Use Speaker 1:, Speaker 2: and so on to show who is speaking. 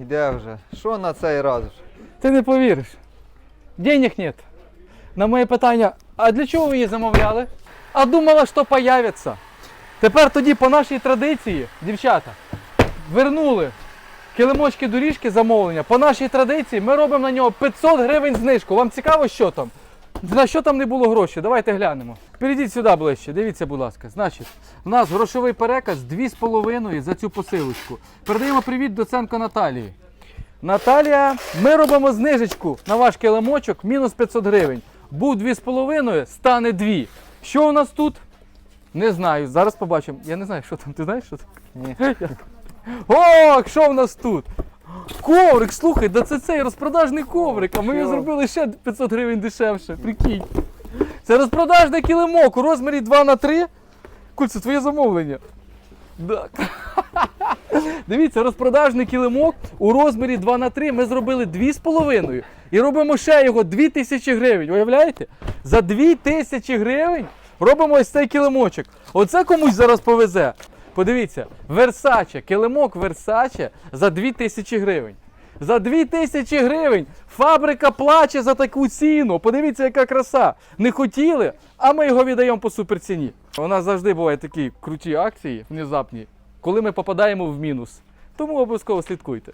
Speaker 1: Йде вже. Що на цей раз?
Speaker 2: Ти не повіриш. Денег нет. На моє питання, а для чого ви її замовляли? А думала, що появиться. Тепер тоді по нашій традиції, дівчата, вернули килимочки доріжки замовлення. По нашій традиції ми робимо на нього 500 гривень знижку. Вам цікаво, що там? На що там не було грошей? Давайте глянемо. Перейдіть сюди ближче, дивіться, будь ласка. Значить, у нас грошовий переказ 2,5 за цю посилочку. Передаємо привіт доценко Наталії. Наталія, ми робимо знижечку на ваш килимочок мінус 500 гривень. Був 2,5, стане 2. Що у нас тут? Не знаю. Зараз побачимо. Я не знаю, що там. Ти знаєш, що там?
Speaker 1: Ні.
Speaker 2: О, що в нас тут? Коврик, слухай, да це цей розпродажний коврик, а ми його зробили ще 500 гривень дешевше. Прикинь. Це розпродажний килимок у розмірі 2 на 3 Куль, це твоє замовлення. Да. Дивіться, розпродажний килимок у розмірі 2 на 3 ми зробили 2,5 і робимо ще його 2000 гривень. Уявляєте? За 2000 гривень робимо ось цей килимочок. Оце комусь зараз повезе. Подивіться, Версаче, килимок Версаче за 2000 гривень. За 2000 гривень фабрика плаче за таку ціну. Подивіться, яка краса. Не хотіли, а ми його віддаємо по суперціні. У нас завжди бувають такі круті акції, внезапні, коли ми попадаємо в мінус. Тому обов'язково слідкуйте.